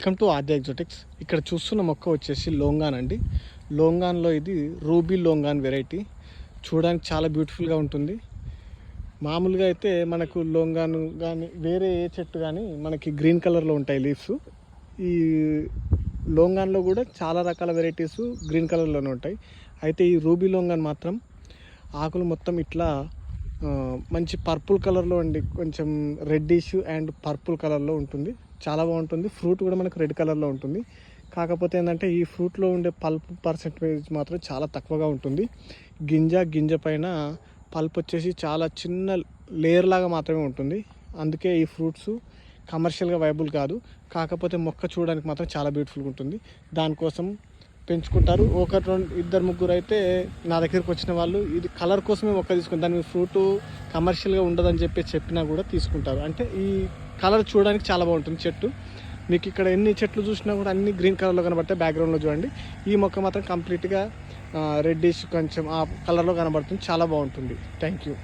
Welcome to ఆద్య ఎగ్జోటిక్స్. ఇక్కడ చూస్తున్న మొక్క వచ్చేసి లోంగాన్ అండి. లోంగాన్లో ఇది రూబీ లోంగాన్ వెరైటీ. చూడడానికి చాలా బ్యూటిఫుల్గా ఉంటుంది. మామూలుగా అయితే మనకు లోంగాన్ కానీ వేరే ఏ చెట్టు కానీ మనకి గ్రీన్ కలర్లో ఉంటాయి లీవ్స్ ఈ లోంగాన్లో కూడా చాలా రకాల వెరైటీస్ గ్రీన్ కలర్లోనే ఉంటాయి. అయితే ఈ రూబీ లోంగాన్ మాత్రం ఆకులు మొత్తం ఇట్లా మంచి పర్పుల్ కలర్లో అండి కొంచెం రెడ్డిష్ అండ్ పర్పుల్ కలర్లో ఉంటుంది. చాలా బాగుంటుంది. ఫ్రూట్ కూడా మనకు రెడ్ కలర్లో ఉంటుంది. కాకపోతే ఏంటంటే ఈ ఫ్రూట్లో ఉండే పల్ప్ పర్సెంటేజ్ మాత్రం చాలా తక్కువగా ఉంటుంది. గింజ గింజ పైన పల్ప్ వచ్చేసి చాలా చిన్న లేయర్ లాగా మాత్రమే ఉంటుంది. అందుకే ఈ ఫ్రూట్స్ కమర్షియల్గా వైబుల్ కాదు. కాకపోతే మొక్క చూడడానికి మాత్రం చాలా బ్యూటిఫుల్గా ఉంటుంది. దానికోసం పెంచుకుంటారు. ఒక రెండు ఇద్దరు ముగ్గురు అయితే నా దగ్గరికి వచ్చిన వాళ్ళు ఇది కలర్ కోసమే మొక్క తీసుకుంటారు. దాని ఫ్రూట్ కమర్షియల్గా ఉండదని చెప్పి చెప్పినా కూడా తీసుకుంటారు. అంటే ఈ కలర్ చూడడానికి చాలా బాగుంటుంది చెట్టు. మీకు ఇక్కడ ఎన్ని చెట్లు చూసినా కూడా అన్ని గ్రీన్ కలర్లో కనబడతాయి బ్యాక్గ్రౌండ్లో చూడండి. ఈ మొక్క మాత్రం కంప్లీట్గా రెడ్డిష్ కొంచెం ఆ కలర్లో కనబడుతుంది. చాలా బాగుంటుంది. Thank you